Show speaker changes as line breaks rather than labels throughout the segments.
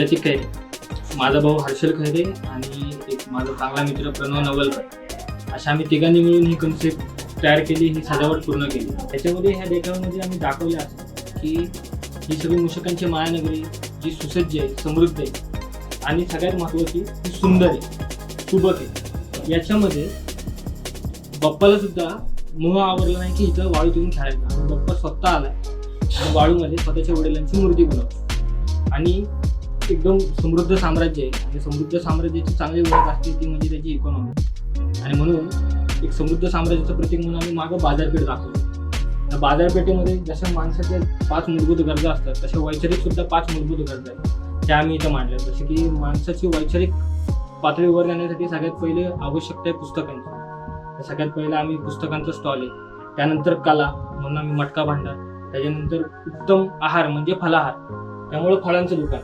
लतिक खैरे माझा भाऊ हर्षल खैरे आणि एक माझा चांगला मित्र प्रणव नवलकर. अशा आम्ही तिघांनी मिळून ही कन्सेप्ट तयार केली ही सजावट पूर्ण केली. त्याच्यामध्ये ह्या डेटामध्ये आम्ही दाखवले असं की ही सगळी मुषकांची मायानगरी जी सुसज्ज आहे समृद्ध आहे आणि सगळ्यात महत्त्वाची ती सुंदर आहे सुबक आहे. याच्यामध्ये बप्पाला सुद्धा मोह आवडला नाही की इथं वाळू देऊन खेळायचं. बप्पा स्वतः आलाय आणि वाळूमध्ये स्वतःच्या वडिलांची मूर्ती बनवली आणि एकदम समृद्ध साम्राज्य आहे. आणि समृद्ध साम्राज्याची चांगली ओळख असते ती म्हणजे त्याची इकॉनॉमी आणि म्हणून एक समृद्ध साम्राज्याचं प्रतीक म्हणून आम्ही मागं बाजारपेठ दाखवतो. त्या बाजारपेठेमध्ये जशा माणसाच्या पाच मूलभूत गरजा असतात तशा वैचारिक सुद्धा पाच मूलभूत गरजा आहेत. त्या आम्ही इथं मांडल्या. जसे की माणसाची वैचारिक पातळी वर जाण्यासाठी सगळ्यात पहिले आवश्यकता आहे पुस्तकांची. तर सगळ्यात पहिलं आम्ही पुस्तकांचा स्टॉल आहे. त्यानंतर कला म्हणून आम्ही मटका भांडार त्याच्यानंतर उत्तम आहार म्हणजे फलाहार. त्यामुळं फळांचं दुकान.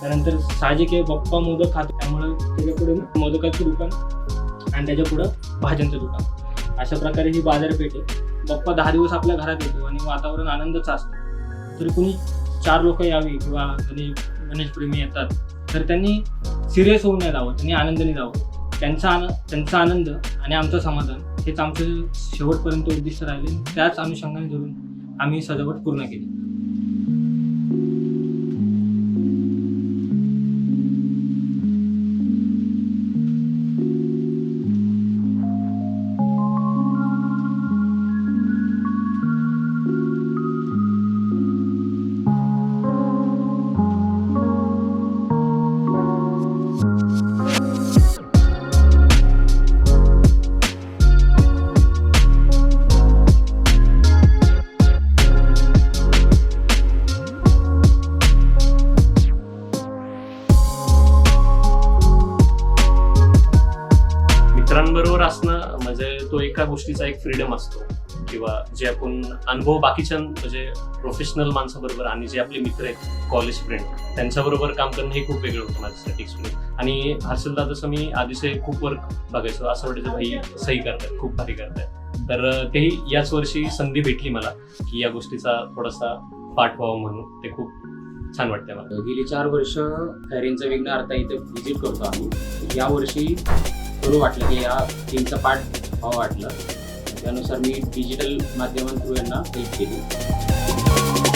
त्यानंतर साहजिक आहे बाप्पा मोदक खातो त्यामुळं त्याच्यापुढे मोदकाचं दुकान आणि त्याच्या पुढं भाज्यांचं दुकान. अशा प्रकारे ही बाजारपेठ आहे. बाप्पा दहा दिवस आपल्या घरात येतो आणि वातावरण आनंदच असतं. तर कुणी चार लोक यावी किंवा गणेश गणेशप्रेमी येतात तर त्यांनी सिरियस होऊन नाही जावं त्यांनी आनंदाने जावं. त्यांचा आन त्यांचा आनंद आणि आमचं समाधान हेच आमचं शेवटपर्यंत उद्दिष्ट राहिले. त्याच अनुषंगाने धरून आम्ही सजावट पूर्ण केली.
मित्रांबरोबर असणं म्हणजे तो एका गोष्टीचा एक फ्रीडम असतो. किंवा जे आपण अनुभव बाकीच्या म्हणजे प्रोफेशनल माणसाबरोबर आणि जे आपले मित्र आहेत कॉलेज फ्रेंड त्यांच्याबरोबर काम करणं हे खूप वेगळं होतं माझ्यासाठी एक्सपिरियन्स आणि हर्षलदा तसं मी आधीचे खूप वर्क बघायचो. असं वाटायचं भाई सही करतायत खूप भारी करतायत. तर तेही याच वर्षी संधी भेटली मला की या गोष्टीचा थोडासा पाठ व्हावं म्हणून. ते खूप छान वाटतंय मला.
गेली चार वर्ष खैरेंचं विघ्न अर्था इथे व्हिजिट करतो आम्ही. या वर्षी करू वाटलं की या टीमचा पाठ व्हावं वाटलं. त्यानुसार मी डिजिटल माध्यमांतून यांना हेल्प केली.